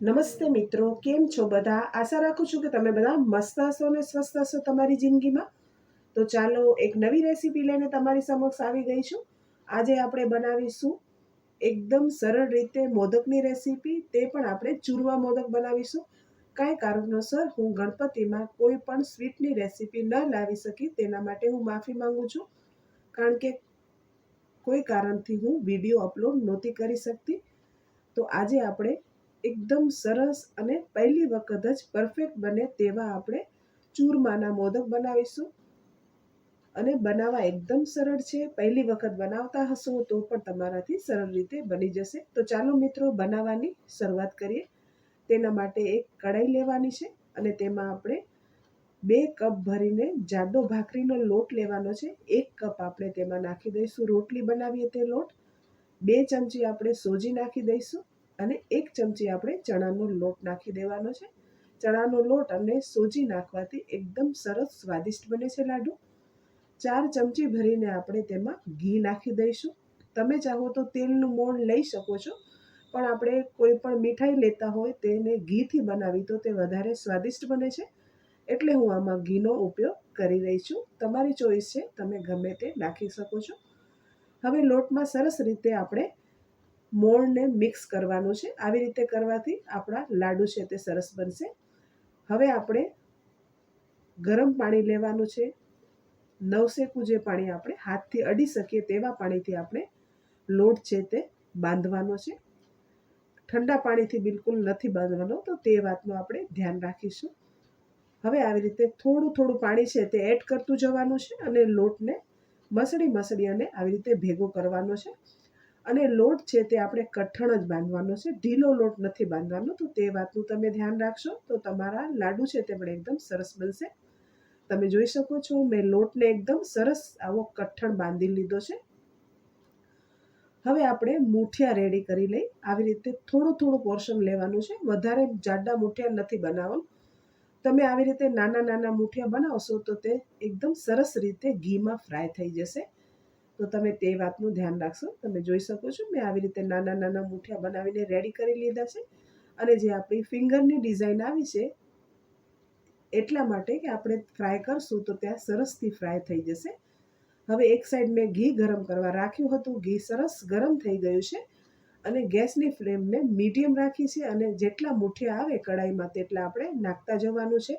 નમસ્તે મિત્રો, કેમ છો બધા? આશા રાખું છું કે તમે બધા મસ્ત હશો અને સ્વસ્થ હશો તમારી જિંદગીમાં. તો ચાલો એક નવી રેસીપી લઈને તમારી સમક્ષ આવી ગઈ છું. આજે આપણે બનાવીશું એકદમ સરળ રીતે મોદકની રેસીપી. તે પણ આપણે ચૂરવા મોદક બનાવીશું. કાંઈ કારણોસર હું ગણપતિમાં કોઈ પણ સ્વીટની રેસીપી ન લાવી શકી. તેના માટે હું માફી માંગુ છું. કારણ કે કોઈ કારણથી હું વીડિયો અપલોડ નહોતી કરી શકતી. તો આજે આપણે એકદમ સરસ અને પહેલી વખત જ પરફેક્ટ બને તેવા આપણે ચૂરમાના મોદક બનાવીશું. અને બનાવવા એકદમ સરળ છે. પહેલી વખત બનાવતા હશો તો પણ તમારાથી સરળ રીતે બની જશે. તો ચાલો મિત્રો, બનાવવાની શરૂઆત કરીએ. તેના માટે એક કઢાઈ લેવાની છે અને તેમાં આપણે બે કપ ભરીને જાડો ભાખરીનો લોટ લેવાનો છે. એક કપ આપણે તેમાં નાખી દઈશું. રોટલી બનાવીએ તે લોટ. બે ચમચી આપણે સોજી નાખી દઈશું. અને એક ચમચી આપણે ચણાનો લોટ નાખી દેવાનો છે. ચણાનો લોટ અને સોજી નાખવાથી એકદમ સરસ સ્વાદિષ્ટ બને છે લાડુ. ચાર ચમચી ભરીને આપણે તેમાં ઘી નાખી દઈશું. તમે ચાહો તો તેલનું મોણ લઈ શકો છો, પણ આપણે કોઈ પણ મીઠાઈ લેતા હોય તેને ઘીથી બનાવી તો તે વધારે સ્વાદિષ્ટ બને છે. એટલે હું આમાં ઘીનો ઉપયોગ કરી રહી છું. તમારી ચોઈસ છે, તમે ગમે તે નાખી શકો છો. હવે લોટમાં સરસ રીતે આપણે મોળને મિક્સ કરવાનું છે. આવી રીતે કરવાથી આપણા લાડુ છે તે સરસ બનશે. હવે આપણે ગરમ પાણી લેવાનું છે. નવસેકું જે પાણી આપણે હાથથી અડી શકીએ તેવા પાણીથી આપણે લોટ છે તે બાંધવાનો છે. ઠંડા પાણીથી બિલકુલ નથી બાંધવાનો, તો તે વાતનું આપણે ધ્યાન રાખીશું. હવે આવી રીતે થોડું થોડું પાણી છે તે એડ કરતું જવાનું છે અને લોટને મસળી મસળી અને આવી રીતે ભેગો કરવાનો છે. અને લોટ છે તે આપણે કઠણ જ બાંધવાનો છે. ઢીલો લોટ નથી બાંધવાનો. તો તે વાતનું તમે ધ્યાન રાખશો. તો તમારા લાડુ છે તે પણ એકદમ સરસ બનશે. તમે જોઈ શકો છો, મેં લોટને એકદમ સરસ આવો કઠણ બાંધી લીધો છે. હવે આપણે મૂઠિયા રેડી કરી લઈ. આવી રીતે થોડું થોડું પોર્શન લેવાનું છે. વધારે જાડા મૂઠિયા નથી બનાવવાનું. તમે આવી રીતે નાના નાના મૂઠિયા બનાવશો તો તે એકદમ સરસ રીતે ઘીમાં ફ્રાય થઈ જશે. તો તમે તે વાતનું ધ્યાન રાખશો. તમે જોઈ શકો છો, મેં આવી રીતે નાના નાના મૂઠિયા બનાવીને રેડી કરી લીધા છે. અને જે આપણી ફિંગરની ડિઝાઇન આવી છે, એટલા માટે કે આપણે ફ્રાય કરશું તો ત્યાં સરસથી ફ્રાય થઈ જશે. હવે એક સાઈડ મેં ઘી ગરમ કરવા રાખ્યું હતું. ઘી સરસ ગરમ થઈ ગયું છે. અને ગેસની ફ્લેમને મીડિયમ રાખી છે અને જેટલા મૂઠિયા આવે કડાઈમાં તેટલા આપણે નાખતા જવાનું છે.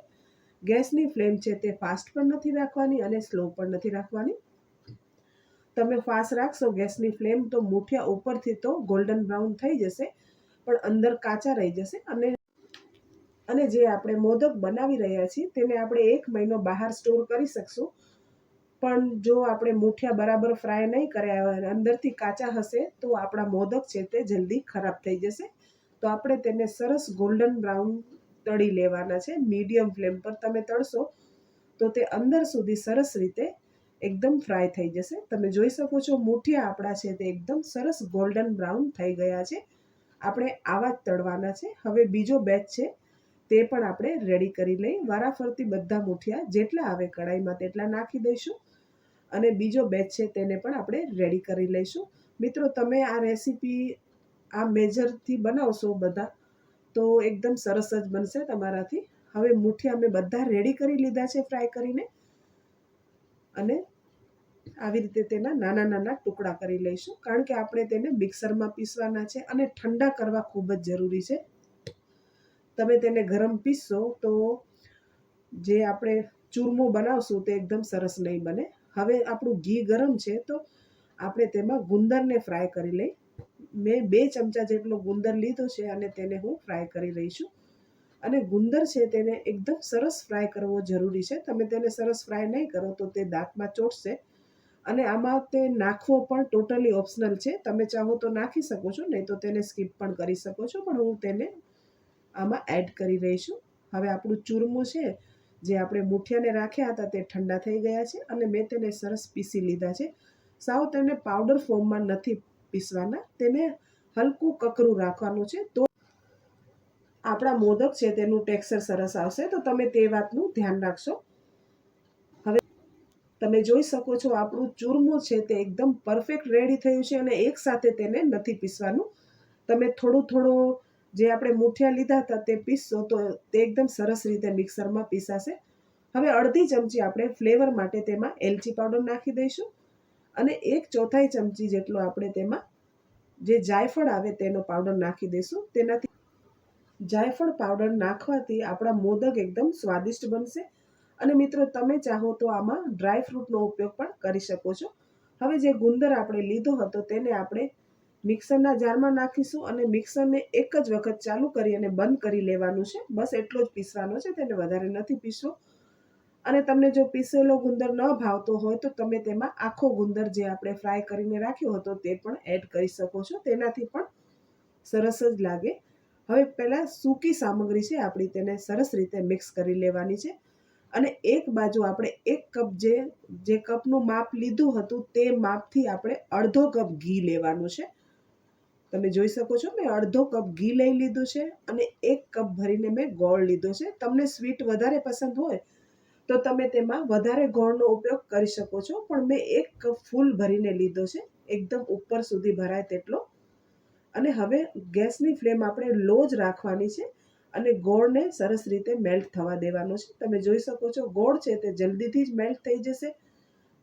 ગેસની ફ્લેમ છે તે ફાસ્ટ પણ નથી રાખવાની અને સ્લો પણ નથી રાખવાની. તમે ફાસ્ટ રાખશો, ગેસની ફ્લેમ તો મૂઠિયા ઉપરથી તો ગોલ્ડન બ્રાઉન થઈ જશે, પણ અંદર કાચા રહી જશે. અને અને જે આપણે મોદક બનાવી રહ્યા છીએ, તેને આપણે એક મહિનો બહાર સ્ટોર કરી શકશું. પણ જો આપણે મૂઠિયા બરાબર ફ્રાય નહીં કર્યા હોય અંદરથી કાચા હશે, તો આપણા મોદક છે તે જલ્દી ખરાબ થઈ જશે. તો આપણે તેને સરસ ગોલ્ડન બ્રાઉન તળી લેવાના છે. મીડિયમ ફ્લેમ પર તમે તળશો, તો તે અંદર સુધી સરસ રીતે એકદમ ફ્રાય થઈ જશે. તમે જોઈ શકો છો મુઠિયા આપણા છે તે એકદમ સરસ ગોલ્ડન બ્રાઉન થઈ ગયા છે. આપણે આવા જ તળવાના છે. હવે બીજો બેચ છે તે પણ આપણે રેડી કરી લઈ વારાફરતી બધા મુઠિયા જેટલા આવે કડાઈમાં તેટલા નાખી દઈશું. અને બીજો બેચ છે તેને પણ આપણે રેડી કરી લઈશું. મિત્રો, તમે આ રેસીપી આ મેજરથી બનાવશો બધા, તો એકદમ સરસ જ બનશે તમારાથી. હવે મુઠિયા મેં બધા રેડી કરી લીધા છે ફ્રાય કરીને. અને આવી રીતે તેના નાના નાના ટુકડા કરી લઈશું. કારણ કે આપણે તેને મિક્સરમાં પીસવાના છે અને ઠંડા કરવા ખૂબ જ જરૂરી છે. તમે તેને ગરમ પીસશો તો જે આપણે ચૂરમો બનાવશું તે એકદમ સરસ નહીં બને. હવે આપણું ઘી ગરમ છે તો આપણે તેમાં ગુંદરને ફ્રાય કરી લઈ. મેં બે ચમચા જેટલો ગુંદર લીધો છે અને તેને હું ફ્રાય કરી રહી અને ગુંદર છે તેને એકદમ સરસ ફ્રાય કરવો જરૂરી છે. તમે તેને સરસ ફ્રાય નહીં કરો તો તે દાંતમાં ચોટશે અને આમાં તે નાખવો પણ ટોટલી ઓપ્શનલ છે. તમે ચાહો તો નાખી શકો છો, નહીં તો તેને સ્કીપ પણ કરી શકો છો, પણ હું તેને આમાં એડ કરી રહી છું. હવે આપણું ચૂરમું છે, જે આપણે મુઠિયાને રાખ્યા હતા તે ઠંડા થઈ ગયા છે અને મેં તેને સરસ પીસી લીધા છે. સાવ તેને પાવડર ફોર્મમાં નથી પીસવાના, તેને હલકું કકરું રાખવાનું છે. તો આપણા મોદક છે તેનું ટેક્સચર સરસ આવશે, તો તમે તે વાતનું ધ્યાન રાખશો. હવે તમે જોઈ શકો છો આપણું ચૂરમું છે તે એકદમ પરફેક્ટ રેડી થયું છે અને એક સાથે તેને નથી પીસવાનું. તમે થોડું થોડું જે આપણે મૂઠિયા લીધા હતા તે પીસશો તો તે એકદમ સરસ રીતે મિક્સરમાં પીસાશે. હવે અડધી ચમચી આપણે ફ્લેવર માટે તેમાં એલચી પાવડર નાખી દઈશું અને એક ચોથાઈ ચમચી જેટલો આપણે તેમાં જે જાયફળ આવે તેનો પાવડર નાખી દઈશું. તેનાથી જાયફળ પાવડર નાખવાથી આપણા મોદક એકદમ સ્વાદિષ્ટ બનશે. અને મિત્રો, તમે ચાહો તો આમાં ડ્રાય ફ્રૂટનો ઉપયોગ પણ કરી શકો છો. હવે જે ગુંદર આપણે લીધો હતો તેને આપણે મિક્સરના જારમાં નાખીશું અને મિક્સરને એક જ વખત ચાલુ કરી અને બંધ કરી લેવાનું છે. બસ એટલો જ પીસવાનો છે, તેને વધારે નથી પીસવો. અને તમને જો પીસેલો ગુંદર ન ભાવતો હોય તો તમે તેમાં આખો ગુંદર જે આપણે ફ્રાય કરીને રાખ્યો હતો તે પણ એડ કરી શકો છો. તેનાથી પણ સરસ જ લાગે. હવે પહેલાં સૂકી સામગ્રી છે, આપણી તેને સરસ રીતે મિક્સ કરી લેવાની છે. અને એક બાજુ આપણે એક કપ જે જે કપનું માપ લીધું હતું તે માપથી આપણે અડધો કપ ઘી લેવાનું છે. તમે જોઈ શકો છો, મેં અડધો કપ ઘી લઈ લીધું છે અને એક કપ ભરીને મેં ગોળ લીધો છે. તમને સ્વીટ વધારે પસંદ હોય તો તમે તેમાં વધારે ગોળનો ઉપયોગ કરી શકો છો, પણ મેં એક કપ ફૂલ ભરીને લીધો છે. એકદમ ઉપર સુધી ભરાય તેટલો. અને હવે ગેસની ફ્લેમ આપણે લો જ રાખવાની છે અને ગોળને સરસ રીતે મેલ્ટ થવા દેવાનો છે. તમે જોઈ શકો છો ગોળ છે તે જલ્દીથી જ મેલ્ટ થઈ જશે.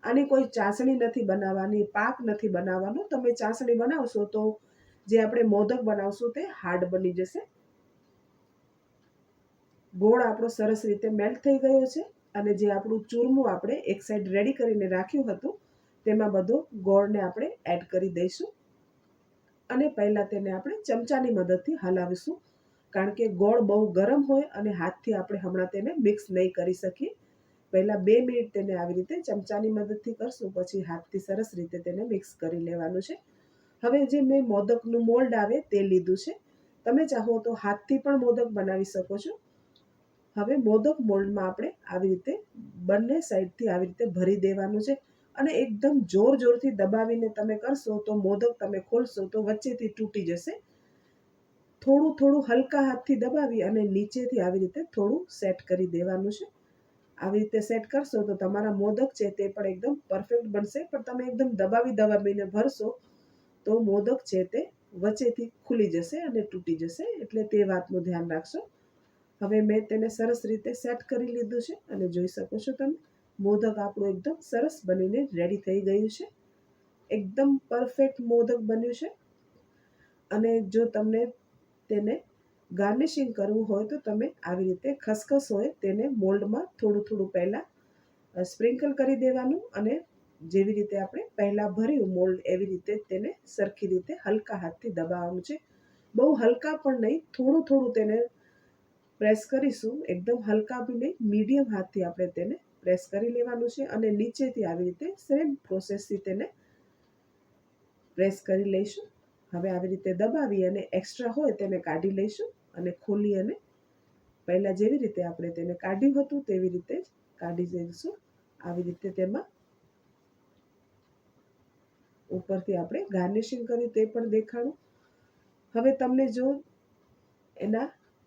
આની કોઈ ચાસણી નથી બનાવવાની, પાક નથી બનાવવાનો. તમે ચાસણી બનાવશો તો જે આપણે મોદક બનાવશું તે હાર્ડ બની જશે. ગોળ આપણો સરસ રીતે મેલ્ટ થઈ ગયો છે અને જે આપણું ચૂરમું આપણે એક સાઈડ રેડી કરીને રાખ્યું હતું, તેમાં બધો ગોળને આપણે એડ કરી દઈશું. અને પહેલાં તેને આપણે ચમચાની મદદથી હલાવીશું. કારણ કે ગોળ બહુ ગરમ હોય અને હાથથી આપણે હમણાં તેને મિક્સ નહીં કરી શકીએ. પહેલાં બે મિનિટ તેને આવી રીતે ચમચાની મદદથી કરશું, પછી હાથથી સરસ રીતે તેને મિક્સ કરી લેવાનું છે. હવે જે મેં મોદકનું મોલ્ડ આવે તે લીધું છે. તમે ચાહો તો હાથથી પણ મોદક બનાવી શકો છો. હવે મોદક મોલ્ડમાં આપણે આવી રીતે બંને સાઈડથી આવી રીતે ભરી દેવાનું છે. અને એકદમ જોર જોરથી દબાવીને તમે કરશો તો મોદક તમે ખોલશો તો વચ્ચેથી તૂટી જશે. થોડું થોડું હલકા હાથથી દબાવી અને નીચેથી આવી રીતે થોડું સેટ કરી દેવાનું છે. આવી રીતે સેટ કરશો તો તમારા મોદક છે તે પણ એકદમ પરફેક્ટ બનશે. પણ તમે એકદમ દબાવી દબાવીને ભરશો તો મોદક છે તે વચ્ચેથી ખુલી જશે અને તૂટી જશે. એટલે તે વાતનું ધ્યાન રાખશો. હવે મેં તેને સરસ રીતે સેટ કરી લીધું છે અને જોઈ શકો છો તમે. મોદક આપણું એકદમ સરસ બનીને રેડી થઈ ગયું છે. એકદમ પરફેક્ટ મોદક બન્યું છે. અને જો તમને તેને ગાર્નિશિંગ કરવું હોય તો તમે આવી રીતે ખસખસ હોય તેને મોલ્ડમાં થોડું થોડું પહેલાં સ્પ્રિંકલ કરી દેવાનું અને જેવી રીતે આપણે પહેલાં ભર્યું મોલ્ડ એવી રીતે તેને સરખી રીતે હલકા હાથથી દબાવવાનું છે. બહુ હલકા પણ નહીં, થોડું થોડું તેને પ્રેસ કરીશું, એકદમ હલકા બી નહીં મીડિયમ હાથથી આપણે તેને પ્રેસ કરી લેવાનું છે અને નીચેથી આવી રીતે સેમ પ્રોસેસથી તેને પ્રેસ કરી લઈશું. હવે આવી રીતે દબાવી અને એક્સ્ટ્રા હોય તેને કાઢી લઈશું અને ખોલી અને પહેલાં જેવી રીતે આપણે તેને કાઢ્યું હતું તેવી રીતે જ કાઢી દઈશું આવી રીતે તેમાં ઉપરથી આપણે ગાર્નિશિંગ કર્યું તે પણ દેખાડું હવે તમને જો એના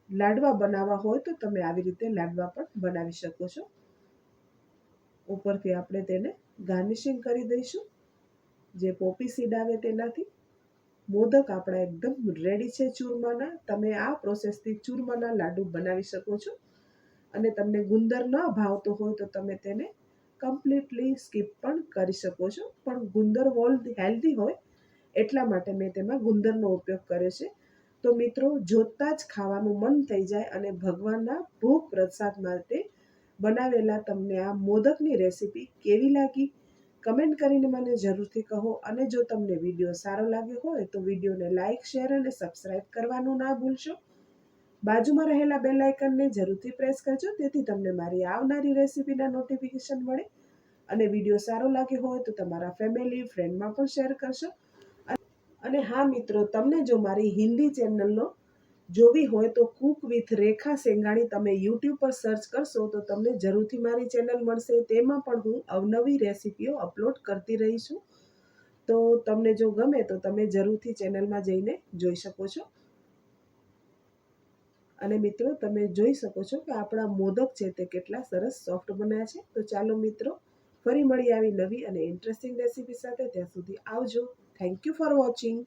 લાડવા બનાવવા હોય તો તમે આવી રીતે લાડવા પણ બનાવી શકો છો. ઉપરથી આપણે તેને ગાર્નિશિંગ કરી દઈશું. જે પોપી સીડ આવે તેનાથી. મોદક આપણા એકદમ રેડી છે ચૂરમાના. તમે આ પ્રોસેસથી ચૂરમાના લાડુ બનાવી શકો છો. અને તમને ગુંદર ન ભાવતો હોય તો તમે તેને કમ્પ્લીટલી સ્કીપ પણ કરી શકો છો. પણ ગુંદર વોલ હેલ્ધી હોય, એટલા માટે મેં તેમાં ગુંદરનો ઉપયોગ કર્યો છે. તો મિત્રો, જોતાં જ ખાવાનું મન થઈ જાય અને ભગવાનના ભોગ પ્રસાદ માટે બનાવેલા તમને આ મોદકની રેસીપી કેવી લાગી? કમેન્ટ કરીને મને જરૂરથી કહો અને જો તમને વીડિયો સારો લાગ્યો હોય તો વિડીયોને લાઇક શેર અને સબસ્ક્રાઇબ કરવાનું ના ભૂલશો. બાજુમાં રહેલા બેલ આઇકનને જરૂરથી પ્રેસ કરજો તેથી તમને મારી આવનારી રેસીપીના નોટિફિકેશન મળે. અને વીડિયો સારો લાગ્યો હોય તો તમારા ફેમિલી, ફ્રેન્ડમાં પણ શેર કરશો. અને હા મિત્રો, તમને જો મારી હિન્દી ચેનલનો જોવી હોય તો કુક વિથ રેખા સેંગાણી તમે યુટ્યુબ પર સર્ચ કરશો તો તમને જરૂરથી મારી ચેનલ મળશે. તેમાં પણ હું અવનવી રેસીપીઓ અપલોડ કરતી રહી છું. તો તમને જો ગમે તો તમે જરૂરથી ચેનલમાં જઈને જોઈ શકો છો. અને મિત્રો તમે જોઈ શકો છો કે આપણા મોદક છે તે કેટલા સરસ સોફ્ટ બન્યા છે. તો ચાલો મિત્રો ફરી મળી આવી નવી અને ઇન્ટરેસ્ટિંગ રેસીપી સાથે ત્યાં સુધી આવજો. Thank you for watching